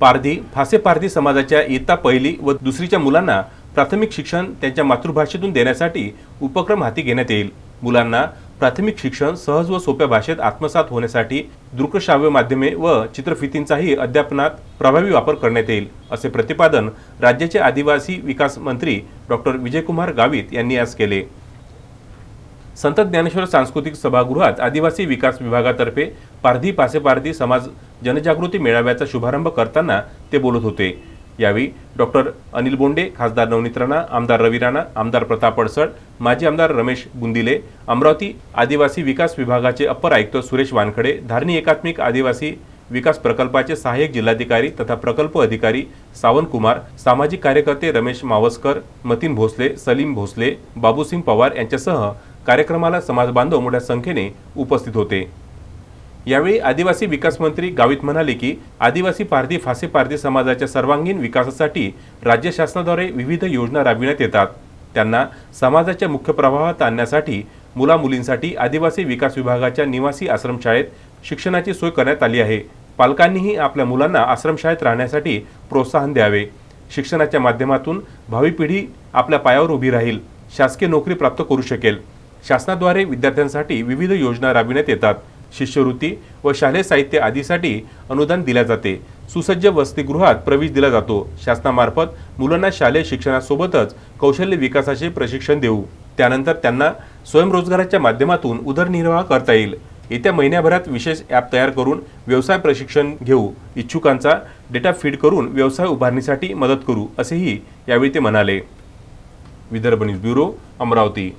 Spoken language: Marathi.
पारधी फासे पारधी समाजाच्या इयत्ता पहिली व दुसरीच्या मुलांना प्राथमिक शिक्षण त्यांच्या मातृभाषेतून देण्यासाठी उपक्रम हाती घेण्यात येईल. मुलांना प्राथमिक शिक्षण सहज व सोप्या भाषेत आत्मसात होण्यासाठी दृकश्राव्य माध्यमे व चित्रफितींचाही अध्यापनात प्रभावी वापर करण्यात येईल असे प्रतिपादन राज्याचे आदिवासी विकास मंत्री डॉक्टर विजयकुमार गावित यांनी आज केले. संत ज्ञानेश्वर सांस्कृतिक सभागृहात आदिवासी विकास विभागातर्फे पारधी पासेपारधी समाज जनजागृती मेळाव्याचा शुभारंभ करताना ते बोलत होते. यावेळी डॉक्टर अनिल बोंडे खासदार नवनीत राणा आमदार रवी राणा आमदार प्रताप अडसळ माजी आमदार रमेश बुंदिले अमरावती आदिवासी विकास विभागाचे अप्पर आयुक्त सुरेश वानखडे धारणी एकात्मिक आदिवासी विकास प्रकल्पाचे सहाय्यक जिल्हाधिकारी तथा प्रकल्प अधिकारी सावंत कुमार सामाजिक कार्यकर्ते रमेश मावस्कर मतीन भोसले सलीम भोसले बाबूसिंग पवार यांच्यासह कार्यक्रमाला समाज बांधव मोठ्या संख्येने उपस्थित होते. यावेळी आदिवासी विकास मंत्री गावित म्हणाले की आदिवासी पारधी फासे पारधी समाजाच्या सर्वांगीण विकासासाठी राज्य शासनाद्वारे विविध योजना राबविण्यात येतात. त्यांना समाजाच्या मुख्य प्रवाहात आणण्यासाठी मुला मुलींसाठी आदिवासी विकास विभागाच्या निवासी आश्रमशाळेत शिक्षणाची सोय करण्यात आली आहे. पालकांनीही आपल्या मुलांना आश्रमशाळेत राहण्यासाठी प्रोत्साहन द्यावे. शिक्षणाच्या माध्यमातून भावी पिढी आपल्या पायावर उभी राहील. शासकीय नोकरी प्राप्त करू शकेल. शासनाद्वारे विद्यार्थ्यांसाठी विविध योजना राबविण्यात येतात. शिष्यवृत्ती व शालेय साहित्य आदीसाठी अनुदान दिल्या जाते. सुसज्ज वसतिगृहात प्रवेश दिला जातो. शासनामार्फत मुलांना शालेय शिक्षणासोबतच कौशल्य विकासाचे प्रशिक्षण देऊ. त्यानंतर त्यांना स्वयंरोजगाराच्या माध्यमातून उदरनिर्वाह करता येईल. येत्या महिन्याभरात विशेष ॲप तयार करून व्यवसाय प्रशिक्षण घेऊ. इच्छुकांचा डेटा फीड करून व्यवसाय उभारणीसाठी मदत करू असेही यावेळी ते म्हणाले. Vidarbha news bureau Amravati.